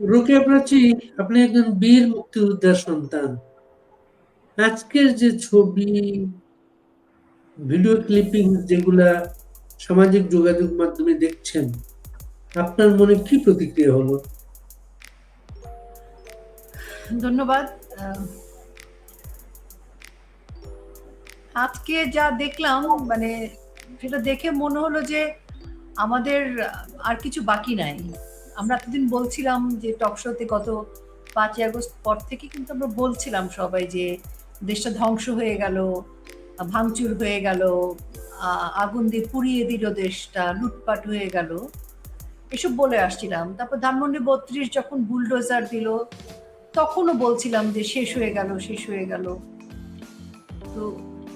রোকেয়া প্রাচী, আপনি একজন বীর মুক্তিযোদ্ধার সন্তান। আজকের যে ছবি, ভিডিও ক্লিপিং যেগুলা সামাজিক যোগাযোগ মাধ্যমে দেখছেন, আপনার মনে কি প্রতিক্রিয়া হলো? ধন্যবাদ। আজকে যা দেখলাম মানে সেটা দেখে মনে হলো যে আমাদের আর কিছু বাকি নাই। আমরা এতদিন বলছিলাম যে টক শোতে গত পাঁচই আগস্ট পর থেকে কিন্তু আমরা বলছিলাম সবাই যে দেশটা ধ্বংস হয়ে গেল, ভাঙচুর হয়ে গেল আগুন দিয়ে পুড়িয়ে দিল দেশটা, লুটপাট হয়ে গেল। এসব বলে আসছিলাম। তারপর ধানমন্ডি বত্রিশ যখন বুলডোজার দিল, তখনও বলছিলাম যে শেষ হয়ে গেল, শেষ হয়ে গেল। তো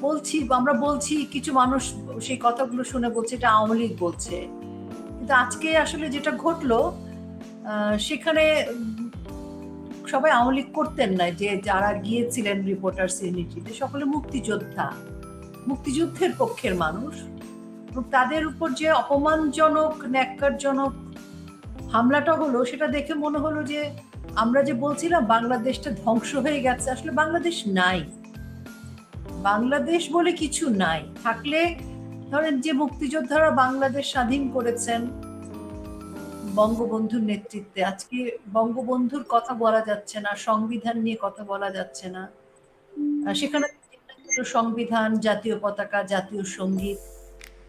বলছি, আমরা বলছি, কিছু মানুষ সেই কথাগুলো শুনে বলছে, এটা আওয়ামী লীগ বলছে। কিন্তু আজকে আসলে যেটা ঘটলো সেখানে সবাই আওয়ামী লীগ করতেন না, যে যারা গিয়েছিলেন রিপোর্টার ইউনিটিতে সকলে মুক্তিযোদ্ধা। মুক্তিযুদ্ধের পক্ষের মানুষ। তাদের উপর যে অপমানজনক, ন্যাক্কারজনক হামলাটা হলো, সেটা দেখে মনে হলো যে আমরা যে বলছিলাম, বাংলাদেশটা ধ্বংস হয়ে গেছে, আসলে বাংলাদেশ নাই। বাংলাদেশ বলে কিছু নাই। থাকলে ধরেন যে মুক্তিযোদ্ধারা বাংলাদেশ স্বাধীন করেছেন বঙ্গবন্ধুর নেতৃত্বে। আজকে বঙ্গবন্ধুর কথা বলা যাচ্ছে না, সংবিধান নিয়ে কথা বলা যাচ্ছে না। সেখানে সংবিধান, জাতীয় পতাকা, জাতীয় সংগীত,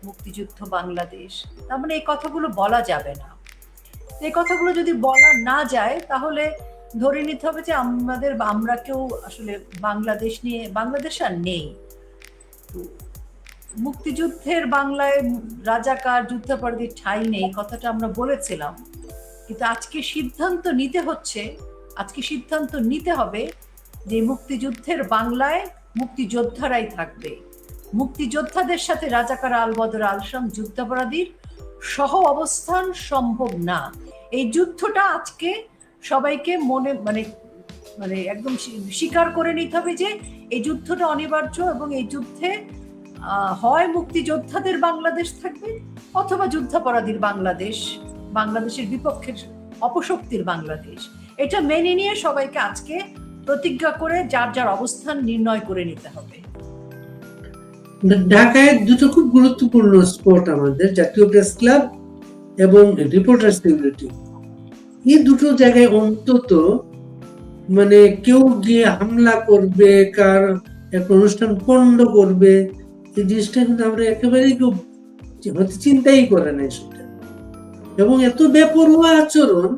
মুক্তিযুদ্ধ, বাংলাদেশ। তার মানে এই কথাগুলো বলা যাবে না। এই কথাগুলো যদি বলা না যায়, তাহলে ধরে নিতে হবে যে আমাদের, আমরা কেউ আসলে বাংলাদেশ নিয়ে, বাংলাদেশ আর নেই। মুক্তিযুদ্ধের বাংলায় রাজাকার, যুদ্ধাপরাধীর ঠাঁই নেই, কথাটা আমরা বলেছিলাম। কিন্তু আজকে সিদ্ধান্ত নিতে হচ্ছে, আজকে সিদ্ধান্ত নিতে হবে যে মুক্তিযুদ্ধের বাংলায় মুক্তিযোদ্ধারাই থাকবে। মুক্তিযোদ্ধাদের সাথে রাজাকার আলবদর আলসাম যুদ্ধাপরাধীর সহ অবস্থান সম্ভব না। এই যুদ্ধটা আজকে সবাইকে মনে মানে মানে একদম স্বীকার করে নিতে হবে যে এই যুদ্ধটা অনিবার্য এবং এই যুদ্ধে হয় মুক্তিযোদ্ধাদের বাংলাদেশ থাকবে অথবা যুদ্ধাপরাধীর বাংলাদেশ, বাংলাদেশের বিপক্ষের অপশক্তির বাংলাদেশ। এটা মেনে নিয়ে সবাইকে আজকে প্রতিজ্ঞা করে যার যার অবস্থান নির্ণয় করে নিতে হবে। ঢাকায় দুটো খুব গুরুত্বপূর্ণ স্পট আমাদের, জাতীয় প্রেস ক্লাব এবং রিপোর্টার্স ইউনিটি এই দুটো জায়গায় অন্তত মানে কেউ গিয়ে হামলা করবে, কার একটা অনুষ্ঠান পণ্ড করবে এই জিনিসটা কিন্তু আমরা একেবারেই কেউ চিন্তাই করে নাই সেটা। এবং এত বেপরোয়া আচরণ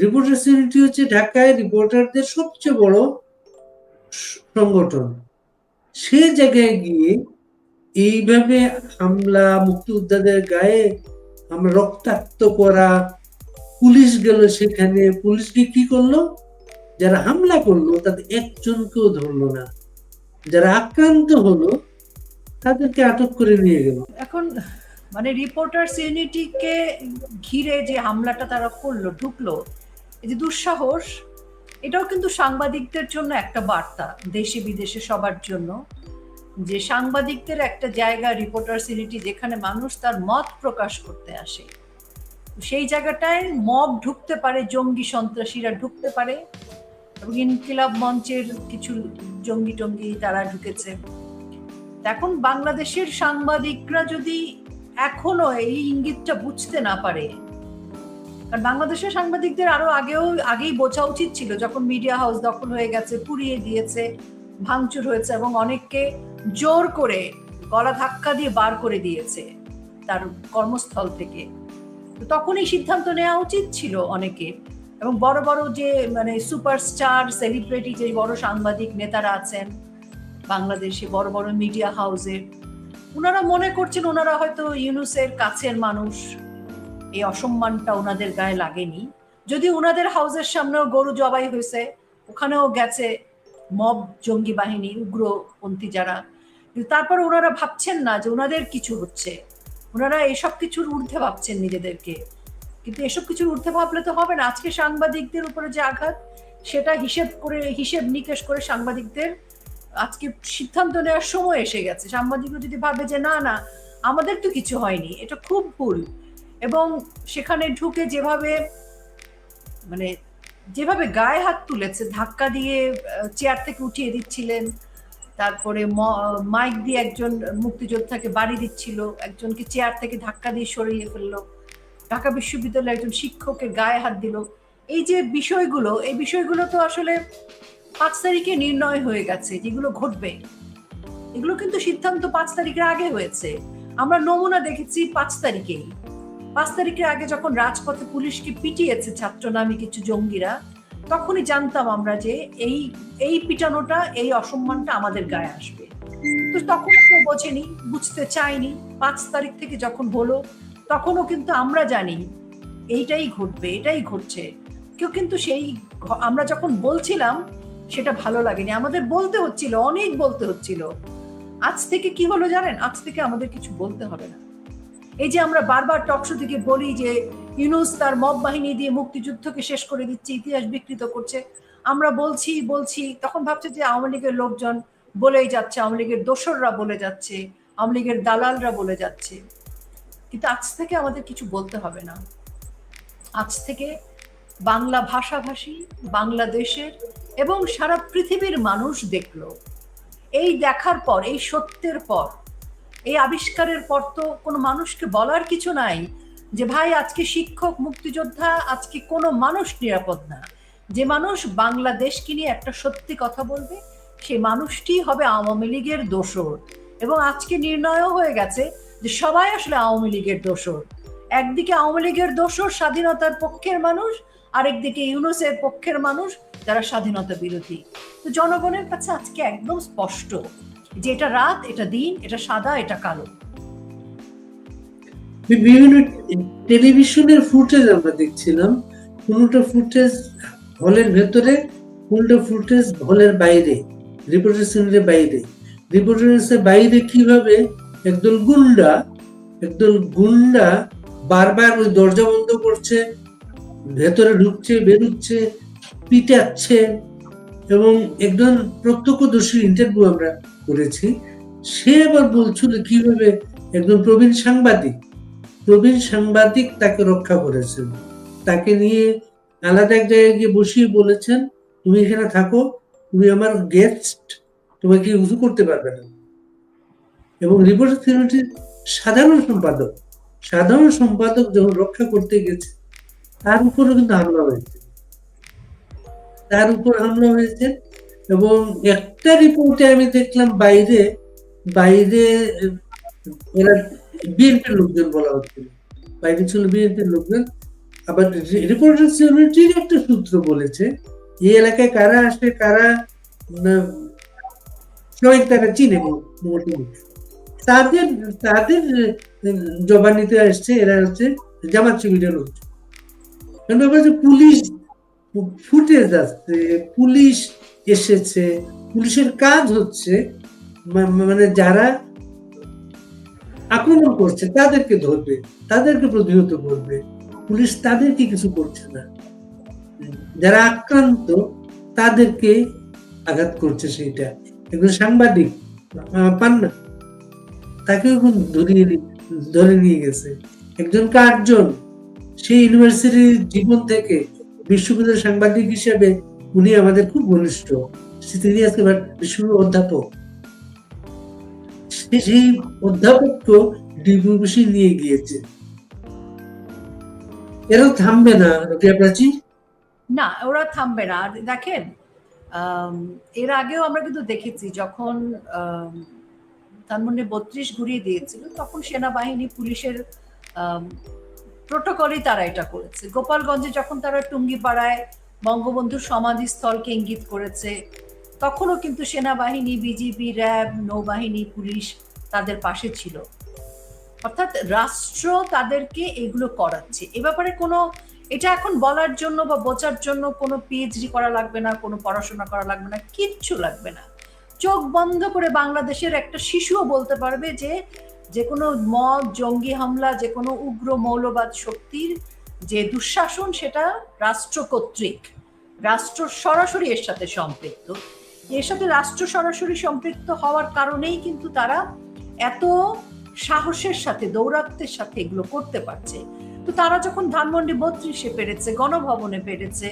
রিপোর্টার্স ইউনিটি হচ্ছে ঢাকায় রিপোর্টারদের সবচেয়ে বড় সংগঠন। সে জায়গায় গিয়ে এইভাবে হামলা, মুক্তিযোদ্ধাদের গায়ে আমরা রক্তাক্ত করা, পুলিশ গেল সেখানে, পুলিশকে কি করল? যারা হামলা করল, তাদের একজনকেও ধরলো না। যারা আক্রান্ত হলো তাদেরকে আটক করে নিয়ে গেল। এখন মানে রিপোর্টার্স ইউনিটিকে ঘিরে যে হামলাটা তারা করল, ঢুকলো, এই যে দুঃসাহস, এটাও কিন্তু সাংবাদিকদের জন্য একটা বার্তা, দেশে বিদেশে সবার জন্য, যে সাংবাদিকদের একটা জায়গা রিপোর্টার্স ইউনিটি যেখানে মানুষ তার মত প্রকাশ করতে আসে। সেই জায়গাটায় মব ঢুকতে পারে, জঙ্গি সন্ত্রাসীরা ঢুকতে পারে, এবং ইনকিলাব মঞ্চের কিছু জঙ্গি টঙ্গি তারা ঢুকেছে। এখন বাংলাদেশের সাংবাদিকরা যদি এখনও এই ইঙ্গিতটা বুঝতে না পারে, কারণ বাংলাদেশের সাংবাদিকদের আরও আগেও, আগেই বোঝা উচিত ছিল, যখন মিডিয়া হাউস দখল হয়ে গেছে, পুড়িয়ে দিয়েছে, ভাঙচুর হয়েছে এবং অনেককে জোর করে গলা ধাক্কা দিয়ে বার করে দিয়েছে তার কর্মস্থল থেকে। তখনই সিদ্ধান্ত নেওয়া উচিত ছিল অনেকে এবং বড় বড় যে মানে সুপারস্টার সেলিব্রিটি যে বড় সাংবাদিক নেতারা আছেন বাংলাদেশে বড় বড় মিডিয়া হাউসের ওনারা মনে করছেন ওনারা হয়তো ইউনুসের কাছের মানুষ। এই অসম্মানটা ওনাদের গায়ে লাগেনি। যদি ওনাদের হাউসের সামনেও গরু জবাই হয়েছে, ওখানেও গেছে মব জঙ্গি বাহিনী, উগ্রপন্থী যারা। তারপর ওনারা ভাবছেন না যে ওনাদের কিছু হচ্ছে। ওনারা এসব কিছুর ঊর্ধ্বে ভাবছেন নিজেদেরকে। কিন্তু এসব কিছুর ঊর্ধ্বে ভাবলে তো হবে না। আজকে সাংবাদিকদের উপরে যে আঘাত, সেটা হিসেব করে, হিসেব নিকেশ করে সাংবাদিকদের আজকে সিদ্ধান্ত নেওয়ার সময় এসে গেছে। সাংবাদিকরা যদি ভাবে যে, না না, আমাদের তো কিছু হয়নি, এটা খুব ভুল। এবং সেখানে ঢুকে যেভাবে মানে যেভাবে গায়ে হাত তুলেছে, ধাক্কা দিয়ে চেয়ার থেকে উঠিয়ে দিচ্ছিলেন, তারপরে মাইক দিয়ে একজন মুক্তিযোদ্ধাকে বাড়ি দিচ্ছিল, একজনকে চেয়ার থেকে ধাক্কা দিয়ে সরিয়ে ফেলল, ঢাকা বিশ্ববিদ্যালয়ের একজন শিক্ষকের গায়ে হাত দিল। এই যে বিষয়গুলো, এই বিষয়গুলো তো আসলে পাঁচ তারিখে নির্ণয় হয়ে গেছে যেগুলো ঘটবে। এগুলো কিন্তু সিদ্ধান্ত পাঁচ তারিখের আগে হয়েছে। আমরা নমুনা দেখেছি পাঁচ তারিখেই। পাঁচ তারিখের আগে যখন রাজপথে পুলিশকে পিটিয়েছে ছাত্র নামে কিছু জঙ্গিরা, তখনই জানতাম আমরা যে এই এই পিটানোটা, এই অসম্মানটা আমাদের গায়ে আসবে। তো তখন কেউ বোঝেনি, বুঝতে চায়নি পাঁচ তারিখ থেকে যখন হলো, তখনও কিন্তু আমরা জানি এইটাই ঘটবে, এটাই ঘটছে। কেউ কিন্তু সেই আমরা যখন বলছিলাম সেটা ভালো লাগেনি। আমাদের বলতে হচ্ছিল, অনেক বলতে হচ্ছিল। আজ থেকে কি হলো জানেন? আজ থেকে আমাদের কিছু বলতে হবে না। এই যে আমরা বারবার টকশো থেকে বলি যে, ইউনুস তার মব বাহিনী দিয়ে মুক্তিযুদ্ধকে শেষ করে দিচ্ছে, ইতিহাস বিকৃত করছে। আমরা বলছি বলছি, তখন ভাবছে যে আওয়ামী লীগের লোকজন বলেই যাচ্ছে, আওয়ামী লীগের দোসররা বলে যাচ্ছে, আওয়ামী লীগের দালালরা বলে যাচ্ছে। কিন্তু আজ থেকে আমাদের কিছু বলতে হবে না। আজ থেকে বাংলা ভাষাভাষী, বাংলাদেশের এবং সারা পৃথিবীর মানুষ দেখল। এই দেখার পর, এই সত্যের পর, এই আবিষ্কারের পর তো কোনো মানুষকে বলার কিছু নাই যে, ভাই, আজকে শিক্ষক, মুক্তিযোদ্ধা, আজকে কোনো মানুষ নিরাপদ না। যে মানুষ বাংলাদেশকে নিয়ে একটা সত্যি কথা বলবে সেই মানুষটি হবে আওয়ামী লীগের দোসর এবং আজকে নির্ণয়ও হয়ে গেছে যে, সবাই আসলে আওয়ামী লীগের দোসর একদিকে আওয়ামী লীগের দোসর স্বাধীনতার পক্ষের মানুষ আরেকদিকে ইউনুসের পক্ষের মানুষ যারা স্বাধীনতা বিরোধী। তো জনগণের কাছে আজকে একদম স্পষ্ট যে এটা রাত, এটা দিন, এটা সাদা, এটা কালো। বিভিন্ন টেলিভিশনের ফুটেজ আমরা দেখছিলাম, কোনোটা ফুটেজ হলের ভেতরে, কোনোটা ফুটেজ হলের বাইরে রিপোর্টার বাইরে। রিপোর্টার বাইরে কীভাবে একদল গুন্ডা একদল গুন্ডা বারবার ওই দরজা বন্ধ করছে ভেতরে ঢুকছে, বেরুচ্ছে, পিটাচ্ছে এবং একজন প্রত্যক্ষদর্শী ইন্টারভিউ আমরা করেছি। সে আবার বলছিল কীভাবে একজন প্রবীণ সাংবাদিক প্রবীণ সাংবাদিক তাকে রক্ষা করেছেন। তাকে নিয়ে আলাদা এক জায়গায় গিয়ে বসিয়ে বলেছেন, তুমি এখানে থাকো, তুমি আমার গেস্ট তোমাকে উজু করতে পারবে না। এবং রিপোর্টার সাধারণ সম্পাদক সাধারণ সম্পাদক যখন রক্ষা করতে গেছে তার উপরও কিন্তু হামলা হয়েছে। তার উপর হামলা হয়েছে এবং একটা রিপোর্টে আমি দেখলাম বাইরে বাইরে, এরা বিএনপির লোকজন বলা হচ্ছিল বাইরে ছিল বিএনপির লোকজন। আবার রিপোর্টার সিউরিটির একটা সূত্র বলেছে, এই এলাকায় কারা আসে, কারা সবাই তারা চিনে মোটামুটি। তাদের তাদের জবানিতে আসছে, এরা হচ্ছে জামাত শিবিরের লোক কারণ ব্যাপার হচ্ছে পুলিশ ফুটেজ আসছে, পুলিশ এসেছে, পুলিশের কাজ হচ্ছে মানে যারা আক্রমণ করছে, তাদেরকে ধরবে, তাদেরকে প্রতিহত করবে, পুলিশ তাদেরকে কিছু করছে না। যারা আক্রান্ত, তাদেরকে আঘাত করছে সেইটা। একজন সাংবাদিক পান না তাকেও ধরিয়ে ধরে নিয়ে গেছে। একজন কার্জন সেই ইউনিভার্সিটির জীবন থেকে বিশ্ববিদ্যালয়ের সাংবাদিক হিসেবে উনি আমাদের খুব ঘনিষ্ঠ। তিনি আজকে বিশ্ববিদ্যালয়ের অধ্যাপক। সেই অধ্যাপককে ডিবিসি নিয়ে গিয়েছে। এরাও থামবে না রোকেয়া প্রাচী না ওরা থামবে না। দেখেন এর আগেও আমরা কিন্তু দেখেছি যখন আম, ধানমন্ডি বত্রিশ ঘুরিয়ে দিয়েছিল তখন সেনাবাহিনী পুলিশের প্রোটোকলই তারা এটা করেছে। গোপালগঞ্জে যখন তারা টুঙ্গিপাড়ায় বঙ্গবন্ধুর সমাধিস্থলকে ইঙ্গিত করেছে, তখনও কিন্তু সেনাবাহিনী, বিজিবি, র্যাব, নৌবাহিনী, পুলিশ তাদের পাশে ছিল। অর্থাৎ রাষ্ট্র তাদেরকে এগুলো করাচ্ছে। এ ব্যাপারে কোনো, এটা এখন বলার জন্য বা বোঝার জন্য কোনো পিএইচডি করা লাগবে না, কোনো পড়াশোনা করা লাগবে না, কিচ্ছু লাগবে না। চোখ বন্ধ করে বাংলাদেশের একটা শিশুও বলতে পারবে যে যে কোনো মদ, জঙ্গি হামলা যে কোনো উগ্র মৌলবাদ শক্তির যে দুঃশাসন, সেটা রাষ্ট্র কর্তৃক, রাষ্ট্র সরাসরি এর সাথে সম্পৃক্ত। এর সাথে রাষ্ট্র সরাসরি সম্পৃক্ত হওয়ার কারণেই কিন্তু তারা এত সাহসের সাথে, দৌরাত্মের সাথে এগুলো করতে পারছে। তো তারা যখন ধানমন্ডি বত্রিশে পেরেছে, গণভবনে পেরেছে,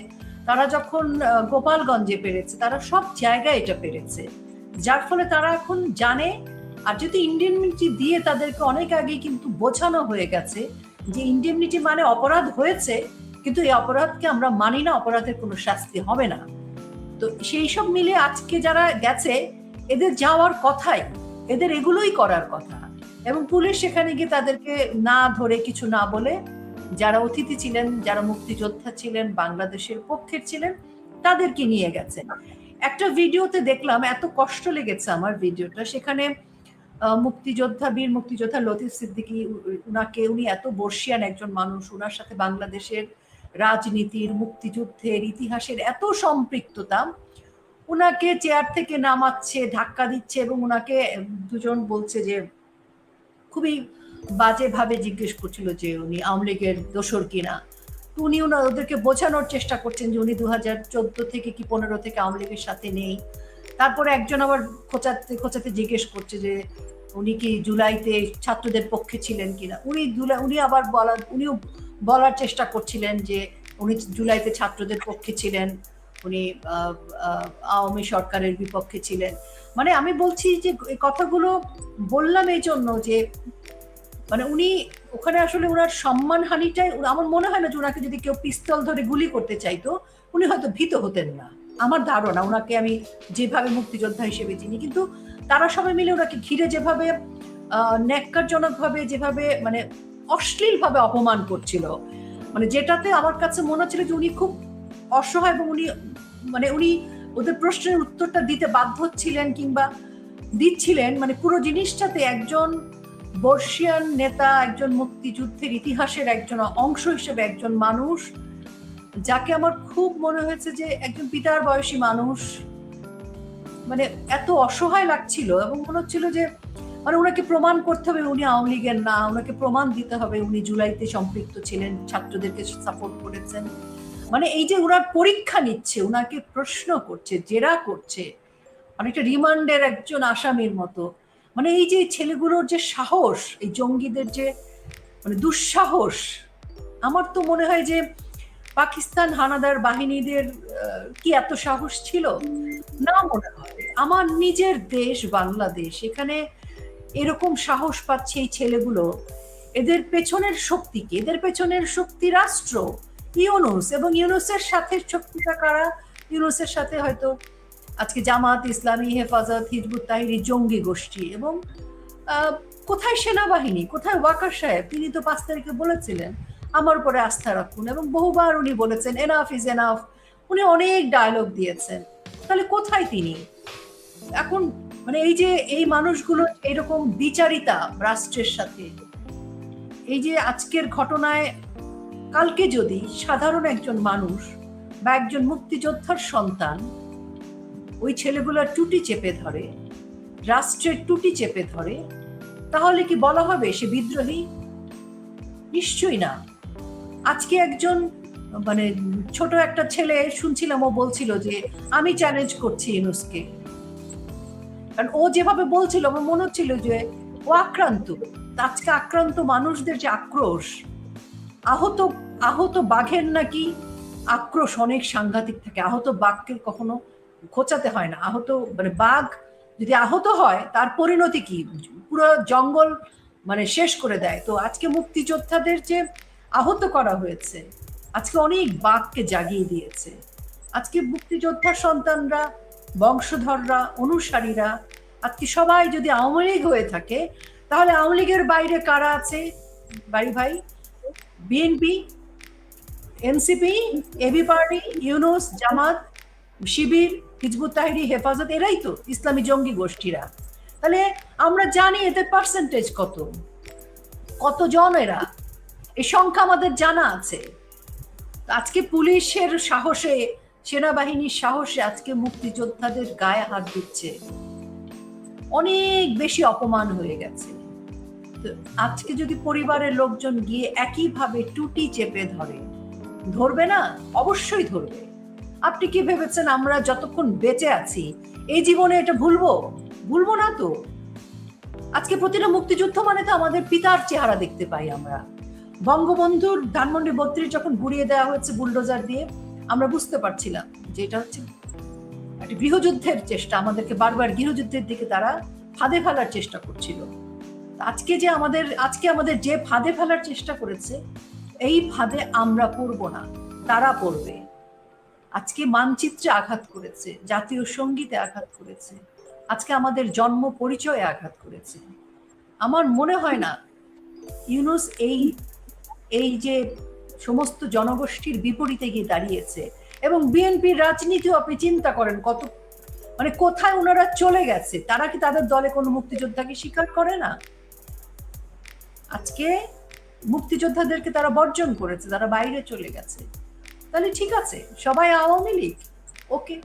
তারা যখন গোপালগঞ্জে পেরেছে, তারা সব জায়গায় এটা পেরেছে। যার ফলে তারা এখন জানে আর যদি ইন্ডিয়ানিটি দিয়ে তাদেরকে অনেক আগে কিন্তু বোঝানো হয়ে গেছে যে ইন্ডিয়ানিটি মানে অপরাধ হয়েছে, কিন্তু এই অপরাধকে আমরা মানি না, অপরাধের কোনো শাস্তি হবে না। তো সেই সব মিলে আজকে যারা গেছে, এদের যাওয়ার কথাই, এদের এগুলোই করার কথা। এবং পুলিশ সেখানে গিয়ে তাদেরকে না ধরে কিছু না বলে, যারা অতিথি ছিলেন, যারা মুক্তিযোদ্ধা ছিলেন, বাংলাদেশের পক্ষের ছিলেন, তাদেরকে নিয়ে গেছে। একটা ভিডিওতে দেখলাম, এত কষ্ট লেগেছে আমার ভিডিওটা, সেখানে মুক্তিযোদ্ধা, বীর মুক্তিযোদ্ধা লতিফ সিদ্দিকী উনাকে উনি এত বর্ষিয়ান একজন মানুষ, উনার সাথে বাংলাদেশের রাজনীতির, মুক্তিযুদ্ধের ইতিহাসের এত সম্পৃক্ততা, উনাকে চেয়ার থেকে নামাচ্ছে, ধাক্কা দিচ্ছে এবং উনাকে দুজন বলছে যে খুবই বাজেভাবে জিজ্ঞেস করছিল যে উনি আওয়ামী লীগের দোসর কিনা। উনি ওনা ওদেরকে বোঝানোর চেষ্টা করছেন যে উনি দু চোদ্দ থেকে কি পনেরো থেকে আওয়ামী লীগের সাথে নেই। তারপরে একজন আবার খোঁচাতে খোঁচাতে জিজ্ঞেস করছে যে উনি কি জুলাইতে ছাত্রদের পক্ষে ছিলেন কিনা? উনি জুলাই, উনি আবার বলা উনিও বলার চেষ্টা করছিলেন যে উনি জুলাইতে ছাত্রদের পক্ষে ছিলেন, উনি আওয়ামী সরকারের বিপক্ষে ছিলেন। মানে আমি বলছি যে এই কথাগুলো বললাম এই জন্য যে মানে উনি ওখানে আসলে ওনার সম্মান হানিটাই আমার মনে হয় না যে ওনাকে যদি কেউ পিস্তল ধরে গুলি করতে চাইতো, উনি হয়তো ভীত হতেন না। আমার ধারণা, ওনাকে আমি যেভাবে মুক্তিযোদ্ধা হিসেবে চিনি, কিন্তু তারা সবাই মিলে ওনাকে ঘিরে যেভাবে ন্যাক্কারজনক ভাবে যেভাবে মানে অশ্লীল ভাবে অপমান করছিল মানে যেটাতে আমার কাছে মনে হচ্ছিল যে উনি খুব অসহায় এবং উনি মানে উনি ওদের প্রশ্নের উত্তরটা দিতে বাধ্য ছিলেন কিংবা দিচ্ছিলেন মানে পুরো জিনিসটাতে একজন বর্ষিয়ান নেতা, একজন মুক্তিযুদ্ধের ইতিহাসের একজন অংশ হিসেবে একজন মানুষ যাকে আমার খুব মনে হয়েছে যে একজন পিতার বয়সী মানুষ মানে এত অসহায় লাগছিল এবং মনে হচ্ছিল যে মানে ওনাকে প্রমাণ করতে হবে উনি আওয়ামী লীগের না, ওনাকে প্রমাণ দিতে হবে উনি জুলাইতে সম্পৃক্ত ছিলেন, ছাত্রদেরকে সাপোর্ট করেছেন। মানে এই যে ওনার পরীক্ষা নিচ্ছে ওনাকে প্রশ্ন করছে, জেরা করছে অনেকটা রিমান্ডের একজন আসামির মতো। মানে এই যে ছেলেগুলোর যে সাহস, এই জঙ্গিদের যে মানে দুঃসাহস, আমার তো মনে হয় যে পাকিস্তান হানাদার বাহিনীদের কি এত সাহস ছিল? না মনে হয়। আমার নিজের দেশ বাংলাদেশ, এখানে এরকম সাহস পাচ্ছে এই ছেলেগুলো। এদের পেছনের শক্তি কি? এদের পেছনের শক্তি রাষ্ট্র, ইউনুস। এবং ইউনুসের সাথে শক্তিটা কারা? ইউনুসের সাথে হয়তো আজকে জামাত, ইসলামী, হেফাজত, হিজবুত তাহিরি, জঙ্গি গোষ্ঠী এবং কোথায় সেনাবাহিনী? কোথায় ওয়াকার সাহেব? তিনি তো পাঁচ তারিখে বলেছিলেন। আমার উপরে আস্থা রাখুন এবং বহুবার উনি বলেছেন এনাফ ইজ এনাফ উনি অনেক ডায়লগ দিয়েছেন। তাহলে কোথায় তিনি? এখন মানে এই যে এই মানুষগুলো এরকম বিচারিতা রাষ্ট্রের সাথে, এই যে আজকের ঘটনায় কালকে যদি সাধারণ একজন মানুষ বা একজন মুক্তিযোদ্ধার সন্তান ওই ছেলেগুলোর টুটি চেপে ধরে, রাষ্ট্রের টুটি চেপে ধরে, তাহলে কি বলা হবে সে বিদ্রোহী? নিশ্চয়ই না। আজকে একজন মানে ছোট একটা ছেলে শুনছিলাম, ও বলছিল যে, আমি চ্যালেঞ্জ করছি ইউনুসকে। কারণ ও যেভাবে বলছিল, আমার মনে হচ্ছিল যে, ও আক্রান্ত। আজকে আক্রান্ত মানুষদের যে আক্রোশ, আহত আহত বাঘের নাকি আক্রোশ অনেক সাংঘাতিক থাকে। আহত বাঘকে কখনো খোঁচাতে হয় না। আহত মানে বাঘ যদি আহত হয়, তার পরিণতি কি? পুরো জঙ্গল মানে শেষ করে দেয়। তো আজকে মুক্তিযোদ্ধাদের যে আহত করা হয়েছে। আজকে অনেক বাঘকে জাগিয়ে দিয়েছে। আজকে মুক্তিযোদ্ধার সন্তানরা, বংশধররা, অনুসারীরা, আজকে সবাই যদি আওয়ামী লীগ হয়ে থাকে, তাহলে আওয়ামী লীগের বাইরে কারা আছে? বাড়ি ভাই BNP NCP AB party Yunus Jamaat, Shibir, Hizbut Tahrir, Hefazat, এরাই তো ইসলামী জঙ্গি গোষ্ঠীরা। তাহলে আমরা জানি এদের পার্সেন্টেজ কত। কতজন এরা? এই সংখ্যা আমাদের জানা আছে। আজকে পুলিশের সাহসে, সেনাবাহিনীর সাহসে আজকে মুক্তিযোদ্ধাদের গায়ে হাত দিচ্ছে। অনেক বেশি অপমান হয়ে গেছে। আজকে যদি পরিবারের লোকজন গিয়ে একইভাবে টুটি চেপে ধরে, ধরবে না? অবশ্যই ধরবে। আপনি কি ভেবেছেন আমরা যতক্ষণ বেঁচে আছি, এই জীবনে এটা ভুলবো? ভুলবো না তো। আজকে প্রতিটা মুক্তিযুদ্ধ মানে তো আমাদের পিতার চেহারা দেখতে পাই আমরা। বঙ্গবন্ধুর ধানমন্ডি বত্রিশ যখন ঘুরিয়ে দেওয়া হয়েছে বুলডোজার দিয়ে, আমরা বুঝতে পারছিলাম যে এটা হচ্ছে একটা গৃহযুদ্ধের চেষ্টা। আমাদেরকে বারবার গৃহযুদ্ধের দিকে তারা ফাঁদে ফেলার চেষ্টা করছিল। আজকে যে আমাদের, আজকে আমাদের যে ফাঁদে ফেলার চেষ্টা করেছে, এই ফাঁদে আমরা পড়ব না, তারা পড়বে। আজকে মানচিত্রে আঘাত করেছে, জাতীয় সঙ্গীতে আঘাত করেছে, আজকে আমাদের জন্ম পরিচয়ে আঘাত করেছে। আমার মনে হয় না, ইউনুস এই এই যে সমস্ত জনগোষ্ঠীর বিপরীতে গিয়ে দাঁড়িয়েছে এবং বিএনপির রাজনীতিও আপনি চিন্তা করেন কত মানে কোথায় ওনারা চলে গেছে? তারা কি তাদের দলে কোনো মুক্তিযোদ্ধাকে স্বীকার করে না? আজকে মুক্তিযোদ্ধাদেরকে তারা বর্জন করেছে, তারা বাইরে চলে গেছে। তাহলে ঠিক আছে, সবাই আওয়ামী লীগ, ওকে।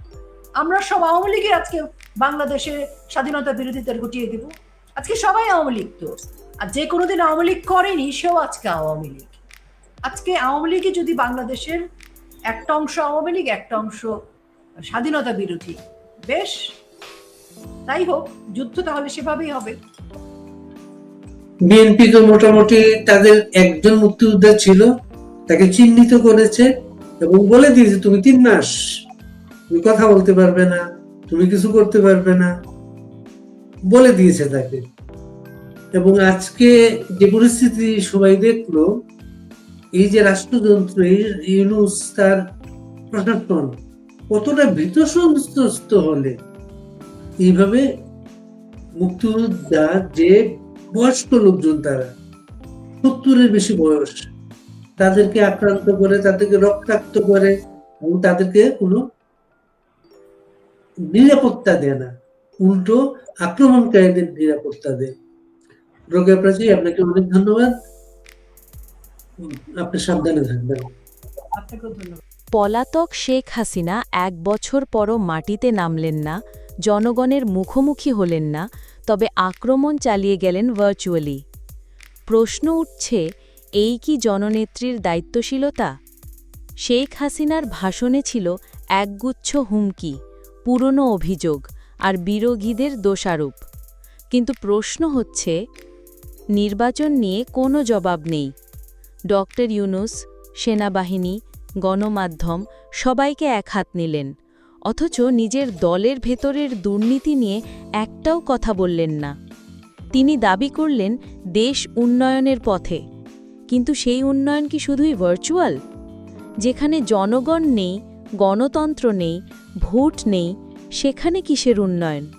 আমরা সব আওয়ামী লীগের আজকে বাংলাদেশে স্বাধীনতা বিরোধিতার গুটিয়ে দিব। আজকে সবাই আওয়ামী লীগ তো আর যে কোনোদিন আওয়ামী লীগ করেনি, সেও আজকে আওয়ামী লীগ। আজকে আওয়ামী লীগে যদি বাংলাদেশের একটা অংশ আওয়ামী লীগ, একটা অংশ স্বাধীনতা বিরোধী, বেশ, তাই হোক, যুদ্ধ তাহলে সেভাবেই হবে। বিএনপি তো মোটামুটি তাদের একজন মুক্তিযোদ্ধা ছিল, তাকে চিহ্নিত করেছে এবং বলে দিয়েছে, তুমি তিন মাস তুমি কথা বলতে পারবে না, তুমি কিছু করতে পারবে না। বলে দিয়েছে তাকে। এবং আজকে যে পরিস্থিতি সবাই দেখল এই যে রাষ্ট্রযন্ত্র, এই ইউনুস তার প্রশাসন, কতটা ভীত সন্ত্রস্ত হলে? এইভাবে মুক্তিযোদ্ধা যে বয়স্ক লোকজন তারা, সত্তরের বেশি বয়স, তাদেরকে আক্রান্ত করে, তাদেরকে রক্তাক্ত করে এবং তাদেরকে কোনো নিরাপত্তা দেয় না, উল্টো আক্রমণকারীদের নিরাপত্তা দেয়। রোগা প্রাচী আপনাকে অনেক ধন্যবাদ। আপনি সাবধানে থাকবেন। আপনাকেও ধন্যবাদ। পলাতক শেখ হাসিনা এক বছর পরও মাটিতে নামলেন না জনগণের মুখোমুখি হলেন না তবে আক্রমণ চালিয়ে গেলেন ভার্চুয়ালি প্রশ্ন উঠছে এই কি জননেত্রীর দায়িত্বশীলতা? শেখ হাসিনার ভাষণে ছিল একগুচ্ছ হুমকি পুরনো অভিযোগ আর বিরোধীদের দোষারোপ। কিন্তু প্রশ্ন হচ্ছে নির্বাচন নিয়ে কোনো জবাব নেই। ডক্টর ইউনুস, সেনাবাহিনী, গণমাধ্যম সবাইকে এক হাত নিলেন। অথচ নিজের দলের ভেতরের দুর্নীতি নিয়ে একটাও কথা বললেন না। তিনি দাবি করলেন, দেশ উন্নয়নের পথে। কিন্তু সেই উন্নয়ন কি শুধুই ভার্চুয়াল যেখানে জনগণ নেই, গণতন্ত্র নেই, ভোট নেই, সেখানে কিসের উন্নয়ন?